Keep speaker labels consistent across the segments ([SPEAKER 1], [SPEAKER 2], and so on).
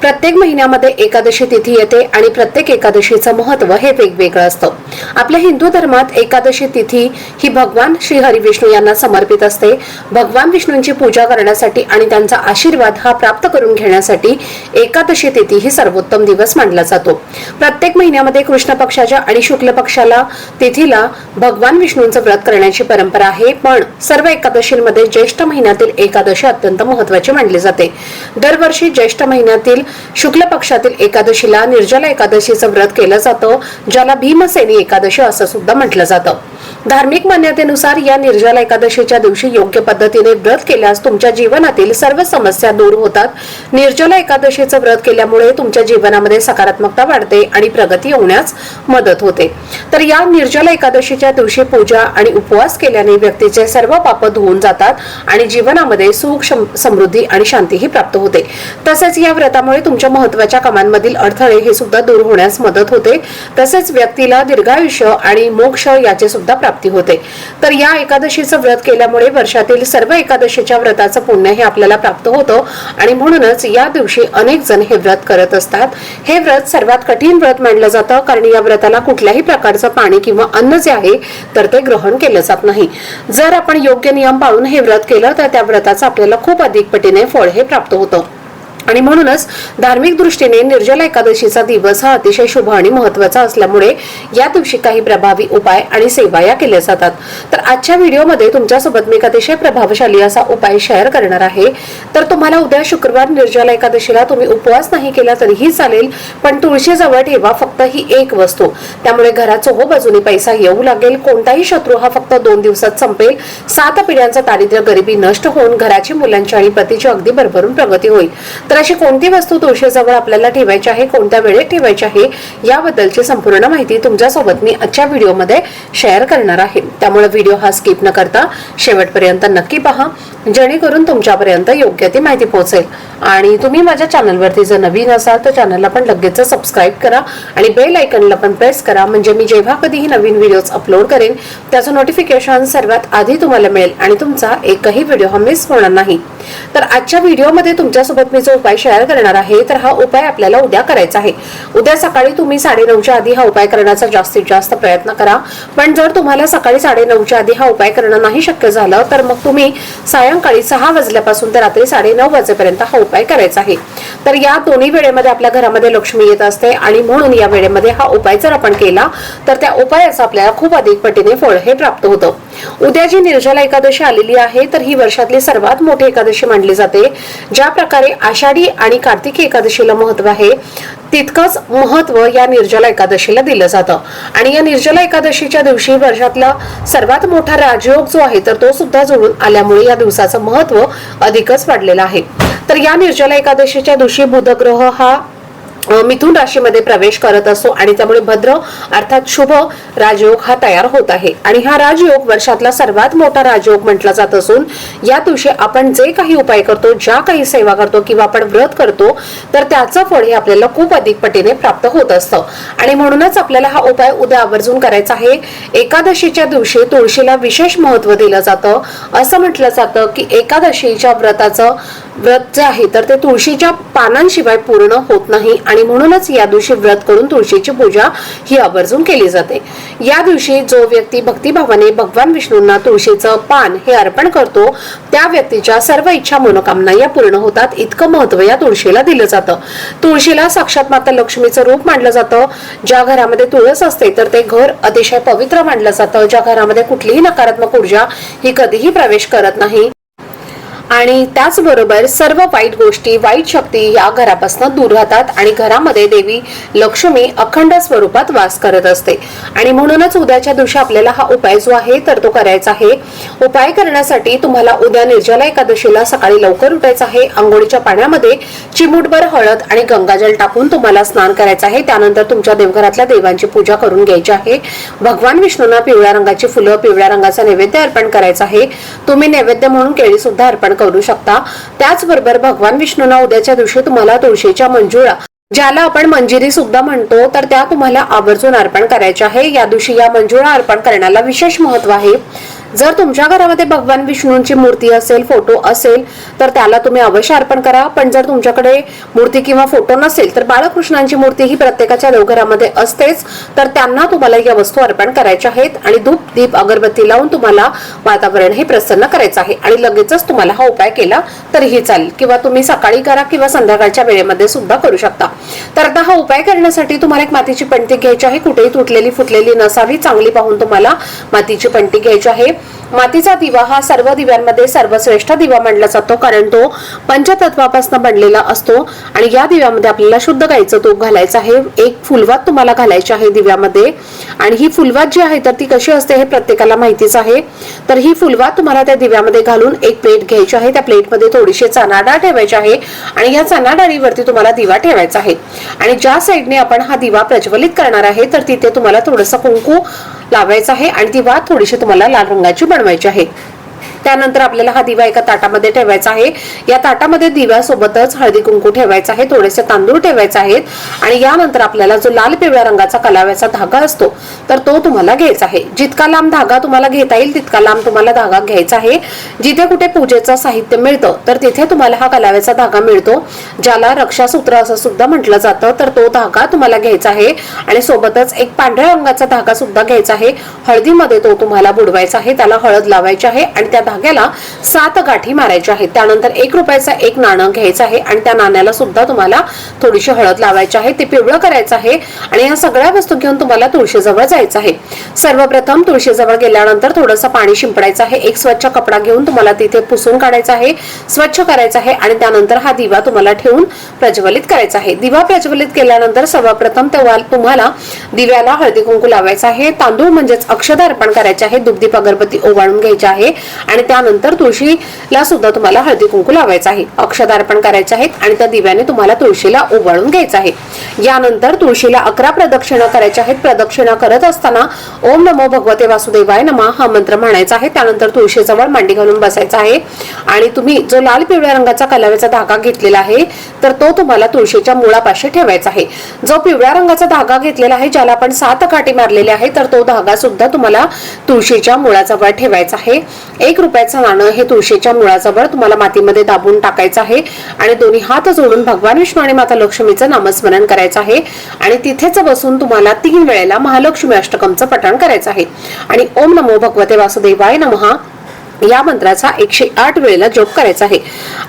[SPEAKER 1] प्रत्येक महिन्यामध्ये एकादशी तिथी येते आणि प्रत्येक एकादशीचं महत्त्व हे वेगवेगळं असतं. आपल्या हिंदू धर्मात एकादशी तिथी ही भगवान श्री हरिविष्णू यांना समर्पित असते. भगवान विष्णूंची पूजा करण्यासाठी आणि त्यांचा आशीर्वाद हा प्राप्त करून घेण्यासाठी एकादशी तिथी ही सर्वोत्तम दिवस मानला जातो. प्रत्येक महिन्यामध्ये कृष्ण पक्षाच्या आणि शुक्ल पक्षाला तिथीला भगवान विष्णूंचं व्रत करण्याची परंपरा आहे. पण सर्व एकादशींमध्ये ज्येष्ठ महिन्यातील एकादशी अत्यंत महत्वाची मानली जाते. दरवर्षी ज्येष्ठ महिन्यात महिन्यातील शुक्ल पक्षातील एकादशीला निर्जला एकादशीचं व्रत केलं जातं ज्याला भीमसेनी एकादशी असं सुद्धा म्हटलं जातं. धार्मिक मान्यतेनुसार या निर्जला एकादशीच्या दिवशी योग्य पद्धतीने व्रत केल्यास तुमच्या जीवनातील सर्व समस्या दूर होतात. निर्जला एकादशीचं व्रत केल्यामुळे तुमच्या जीवनामध्ये सकारात्मकता वाढते आणि प्रगती होण्यास मदत होते. तर या निर्जला एकादशीच्या दिवशी पूजा आणि उपवास केल्याने व्यक्तीचे सर्व पाप धुवून जातात आणि जीवनामध्ये सुख समृद्धी आणि शांतीही प्राप्त होते. तसेच या व्रतामुळे तुमच्या महत्त्वाच्या कामांमधील अडथळे हे सुद्धा दूर होण्यास मदत होते. तसेच व्यक्तीला दीर्घायुष्य आणि मोक्ष याचे सुद्धा प्राप्त होते. तर या एकादशीचं व्रत केल्यामुळे वर्षातील सर्व एकादशीच्या व्रताचं पुण्य हे आपल्याला प्राप्त होतं आणि म्हणूनच या दिवशी अनेक जण हे व्रत करत असतात. हे व्रत सर्वात कठीण व्रत मानलं जातं कारण या व्रताला कुठल्याही प्रकारचं पाणी किंवा अन्न जे आहे तर ते ग्रहण केलं जात नाही. जर आपण योग्य नियम पाळून हे व्रत केलं तर त्या व्रताचं आपल्याला खूप अधिक पटीने फळ हे प्राप्त होतं. आणि म्हणूनच धार्मिक दृष्टीने निर्जला एकादशीचा दिवस हा अतिशय शुभ आणि महत्त्वाचा असल्यामुळे या दिवशी काही प्रभावी उपाय आणि सेवा या केल्या जातात. तर आजच्या व्हिडिओमध्ये तुमच्यासोबत मी एक अतिशय प्रभावशाली असा उपाय शेअर करणार आहे. तर तुम्हाला उद्या शुक्रवार निर्जला एकादशीला तुम्ही उपवास नाही केला तरीही चालेल पण तुळशीजवळ ठेवा फक्त ही एक वस्तू. त्यामुळे घरात हो बाजूने पैसा येऊ लागेल कोणताही शत्रू हा फक्त दोन दिवसात संपेल. सात पिढ्यांचा दारिद्र्य गरिबी नष्ट होऊन घराची मुलांची आणि पतीची अगदी भरभरून प्रगती होईल. तर अशी कोणती वस्तू तुळशीजवळ आपल्याला ठेवायची आहे कोणत्या वेळेत ठेवायची आहे याबद्दलची संपूर्ण माहिती तुमच्यासोबत मी आजच्या व्हिडिओमध्ये शेअर करणार आहे. त्यामुळे व्हिडिओ हा स्किप न करता शेवटपर्यंत नक्की पहा. जेणेकरून तुमच्यापर्यंत योग्य ती माहिती पोहोचेल. आणि तुम्ही माझ्या चॅनलवरती जर नवीन असाल तर चॅनलला पण लगेच सबस्क्राईब करा आणि बेल आयकनला पण प्रेस करा. म्हणजे मी जेव्हा कधीही नवीन व्हिडिओज अपलोड करेन त्याचं नोटिफिकेशन सर्वात आधी तुम्हाला मिळेल आणि तुमचा एकही व्हिडिओ हा मिस होणार नाही. तर आजच्या व्हिडिओमध्ये तुमच्यासोबत मी जो उपाय शेअर करणार आहे तर हा उपाय आपल्याला उद्या करायचा आहे. उद्या सकाळी तुम्ही साडेनऊच्या आधी हा उपाय करण्याचा जास्तीत जास्त प्रयत्न करा. पण जर तुम्हाला सकाळी साडेनऊच्या आधी हा उपाय करणं नाही शक्य झालं तर मग तुम्ही सायंकाळी सहा वाजल्यापासून ते रात्री साडेनऊ वाजेपर्यंत हा उपाय करायचा आहे. तर या दोन्ही वेळेमध्ये आपल्या घरामध्ये लक्ष्मी येत असते आणि म्हणून या वेळेमध्ये हा उपाय जर आपण केला तर त्या उपायाचं आपल्याला खूप अधिक पटीने फळ हे प्राप्त होतं. उद्या जी निर्जला एकादशी आलेली आहे तर ही वर्षातली सर्वात मोठी एकादशी मानली जाते. ज्या प्रकारे आषाढी आणि कार्तिकी एकादशीला महत्त्व आहे तितकंच महत्त्व या निर्जला एकादशीला दिलं जातं. आणि या निर्जला एकादशीच्या दिवशी वर्षातला सर्वात मोठा राजयोग जो आहे तर तो सुद्धा जुळून आल्यामुळे या दिवसाचं महत्त्व अधिकच वाढलेलं आहे. तर या निर्जला एकादशीच्या दिवशी बुधग्रह हा मिथुन राशीमध्ये प्रवेश करत असतो आणि त्यामुळे भद्र अर्थात शुभ राजयोग हा तयार होत आहे. आणि हा राजयोग वर्षातला सर्वात मोठा राजयोग म्हटला जात असून या दिवशी आपण जे काही उपाय करतो ज्या काही सेवा करतो किंवा आपण व्रत करतो तर त्याचं फळ हे आपल्याला खूप अधिक पटीने प्राप्त होत असतं. आणि म्हणूनच आपल्याला हा उपाय उद्या आवर्जून करायचा आहे. एकादशीच्या दिवशी तुळशीला विशेष महत्त्व दिलं जातं. असं म्हटलं जातं की एकादशीच्या व्रताचं व्रत जे आहे तर ते तुळशीच्या पानांशिवाय पूर्ण होत नाही आणि म्हणूनच या दिवशी व्रत करून तुळशीची पूजा ही आवर्जून केली जाते. या दिवशी जो व्यक्ती भक्तिभावाने भगवान विष्णूंना तुळशीचं पान हे अर्पण करतो त्या व्यक्तीच्या सर्व इच्छा मनोकामना या पूर्ण होतात. इतकं महत्त्व या तुळशीला दिलं जातं. तुळशीला साक्षात माता लक्ष्मीचं रूप मानलं जातं. ज्या घरामध्ये तुळस असते तर ते घर अतिशय पवित्र मानलं जातं. ज्या घरामध्ये कुठलीही नकारात्मक ऊर्जा ही कधीही प्रवेश करत नाही. आणि त्याचबरोबर सर्व वाईट गोष्टी वाईट शक्ती या घरापासून दूर राहतात आणि घरामध्ये देवी लक्ष्मी अखंड स्वरूपात वास करत असते. आणि म्हणूनच उद्याच्या दिवशी आपल्याला हा उपाय जो आहे तर तो करायचा आहे. उपाय करण्यासाठी तुम्हाला उद्या निर्जला एकादशीला सकाळी लवकर उठायचं आहे. आंघोळीच्या पाण्यामध्ये चिमूटभर हळद आणि गंगाजल टाकून तुम्हाला स्नान करायचं आहे. त्यानंतर तुमच्या देवघरातल्या देवांची पूजा करून घ्यायची आहे. भगवान विष्णूंना पिवळ्या रंगाची फुलं पिवळ्या रंगाचा नैवेद्य अर्पण करायचा आहे. तुम्ही नैवेद्य म्हणून केळी सुद्धा अर्पण करू शकता. त्याचबरोबर भगवान विष्णूंना उद्याच्या दिवशी तुम्हाला तुळशीच्या मंजुळा ज्याला आपण मंजिरी सुद्धा म्हणतो तर त्या तुम्हाला आवर्जून अर्पण करायच्या आहे. या दिवशी या मंजुळा अर्पण करण्याला विशेष महत्त्व आहे. जर तुमच्या घरामध्ये भगवान विष्णूंची मूर्ती असेल फोटो असेल तर त्याला तुम्ही अवश्य अर्पण करा. पण जर तुमच्याकडे मूर्ती किंवा फोटो नसेल तर बाळकृष्णांची मूर्ती ही प्रत्येकाच्या देवघरामध्ये असतेच. तर त्यांना तुम्हाला या वस्तू अर्पण करायच्या आहेत आणि धूप दीप अगरबत्ती लावून तुम्हाला वातावरण हे प्रसन्न करायचं आहे. आणि लगेचच तुम्हाला हा उपाय केला तरीही चालेल. किंवा तुम्ही सकाळी करा किंवा संध्याकाळच्या वेळेमध्ये सुद्धा करू शकता. तर आता हा उपाय करण्यासाठी तुम्हाला एक मातीची पंटी घ्यायची आहे. कुठेही तुटलेली फुटलेली नसावी. चांगली पाहून तुम्हाला मातीची पंटी घ्यायची आहे. मातीचा दिवा हा सर्व दिव्यांमध्ये सर्वश्रेष्ठ दिवा मानला जातो कारण तो पंचतत्वापासून बनलेला असतो आणि या दिव्यामध्ये आपल्याला शुद्ध गाईचं तूप घालायचं आहे. एक फुलवात तुम्हाला घालायची आहे दिव्यामध्ये आणि ही फुलवात जी आहे तर ती कशी असते हे प्रत्येकाला माहितीच आहे. तर ही फुलवात तुम्हाला त्या दिव्यामध्ये घालून एक प्लेट घ्यायची आहे. त्या प्लेटमध्ये थोडीशी चणा डाळ ठेवायची आहे आणि या चणा डाळीवरती तुम्हाला दिवा ठेवायचा आहे. आणि ज्या साईडने आपण हा दिवा प्रज्वलित करणार आहे तर तिथे तुम्हाला थोडंसं कुंकू लावायचा आहे आणि ती वात थोडीशी तुम्हाला लाल रंगाची बनवायची आहे. त्यानंतर आपल्याला हा दिवा एका ताटामध्ये ठेवायचा आहे. या ताटामध्ये दिव्यासोबतच हळदी कुंकू ठेवायचा आहे थोडेसे तांदूळ ठेवायचे आहेत आणि यानंतर आपल्याला जो लाल पिवळ्या रंगाचा कलाव्याचा धागा असतो तर तो तुम्हाला घ्यायचा आहे. जितका लांब धागा तुम्हाला घेता येईल तितका लांब तुम्हाला धागा घ्यायचा आहे. जिथे कुठे पूजेचं साहित्य मिळतं तर तिथे तुम्हाला हा कलाव्याचा धागा मिळतो. ज्याला रक्षासूत्र असं सुद्धा म्हटलं जातं तर तो धागा तुम्हाला घ्यायचा आहे. आणि सोबतच एक पांढऱ्या रंगाचा धागा सुद्धा घ्यायचा आहे. हळदीमध्ये तो तुम्हाला बुडवायचा आहे त्याला हळद लावायची आहे आणि त्या धाग्याला सात गाठी मारायच्या आहेत. त्यानंतर एक रुपयाचा एक नाणं घ्यायचं आहे आणि त्या नाण्याला सुद्धा तुम्हाला थोडीशी हळद लावायची आहे. ते पिवळं करायचं आहे आणि या सगळ्या वस्तू घेऊन तुम्हाला तुळशीजवळ जायचं आहे. सर्वप्रथम तुळशीजवळ गेल्यानंतर थोडंसं पाणी शिंपडायचं आहे. एक स्वच्छ कपडा घेऊन तुम्हाला तिथे पुसून काढायचा आहे. स्वच्छ करायचा आहे आणि त्यानंतर हा दिवा तुम्हाला ठेवून प्रज्वलित करायचा आहे. दिवा प्रज्वलित केल्यानंतर सर्वप्रथम तेव्हा तुम्हाला दिव्याला हळदी कुंकू लावायचा आहे. तांदूळ म्हणजेच अक्षद अर्पण करायचे आहे. दुग्धीप अगरबत्ती ओवाळून घ्यायची आहे आणि त्यानंतर तुळशीला सुद्धा तुम्हाला हळदी कुंकू लावायचं आहे. अक्षदार्पण करायचे आहेत आणि त्या दिव्याने तुम्हाला तुळशीला ओवाळून घ्यायचं आहे. यानंतर तुळशीला अकरा प्रदक्षिणा करायच्या आहेत. प्रदक्षिणा करत असताना ओम नमो भगवते वासुदेवाय नमा हा मंत्र म्हणायचा आहे. त्यानंतर तुळशीजवळ मांडी घालून बसायचा आहे. आणि तुम्ही जो लाल पिवळ्या रंगाचा कलाव्याचा धागा घेतलेला आहे तर तो तुम्हाला तुळशीच्या मुळापाशी ठेवायचा आहे. जो पिवळ्या रंगाचा धागा घेतलेला आहे ज्याला आपण सात काठी मारलेले आहे तर तो धागा सुद्धा तुम्हाला तुळशीच्या मुळाजवळ ठेवायचा आहे. एक रुपयाचं नाणं हे तुळशीच्या मुळाजवळ तुम्हाला मातीमध्ये दाबून टाकायचं आहे आणि दोन्ही हात जोडून भगवान विष्णू आणि माता लक्ष्मीचं नामस्मरण करायचं आहे. आणि तिथेच बसून तुम्हाला तीन वेळेला महालक्ष्मी अष्टकमचं पठण करायचं आहे. आणि ओम नमो भगवते वासुदेवाय नमहा या मंत्राचा एकशे आठ वेळेला जप करायचा आहे.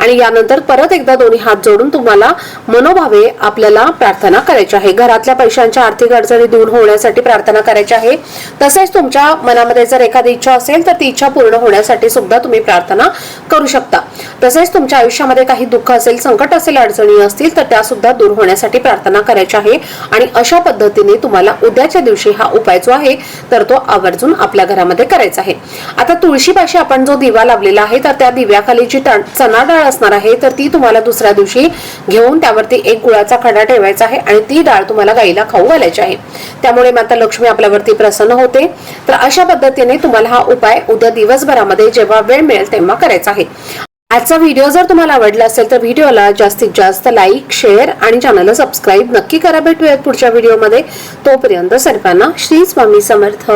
[SPEAKER 1] आणि यानंतर परत एकदा दोन्ही हात जोडून तुम्हाला मनोभावे आपल्याला प्रार्थना करायची आहे. घरातल्या पैशांच्या आर्थिक अडचणी दूर होण्यासाठी प्रार्थना करायची आहे. तसेच तुमच्या मनामध्ये जर एखादी इच्छा असेल तर ती इच्छा पूर्ण होण्यासाठी सुद्धा तुम्ही प्रार्थना करू शकता. तसेच तुमच्या आयुष्यामध्ये काही दुःख असेल संकट असेल अडचणी असतील तर त्या सुद्धा दूर होण्यासाठी प्रार्थना करायची आहे. आणि अशा पद्धतीने तुम्हाला उद्याच्या दिवशी हा उपाय जो आहे तर तो आवर्जून आपल्या घरामध्ये करायचा आहे. आता तुळशीपाशी आपण जो दिवा लावलेला आहे तर त्या दिव्याखाली जी चणाडाळ चणा डाळ असणार आहे तर ती तुम्हाला दुसऱ्या दिवशी घेऊन त्यावरती एक गुळाचा खडा ठेवायचा आहे आणि ती डाळ तुम्हाला गाईला खाऊ घालायची आहे. त्यामुळे माता लक्ष्मी आपल्यावरती प्रसन्न होते. तर अशा पद्धतीने तुम्हाला हा उपाय उद्या दिवसभरामध्ये जेव्हा वेळ मिळेल तेव्हा करायचा आहे. आजचा व्हिडिओ जर तुम्हाला आवडला असेल तर व्हिडिओला जास्तीत जास्त लाईक शेअर आणि चॅनलला सबस्क्राईब नक्की करा. भेटूयात पुढच्या व्हिडिओमध्ये. तोपर्यंत सर्वांना श्री स्वामी समर्थ.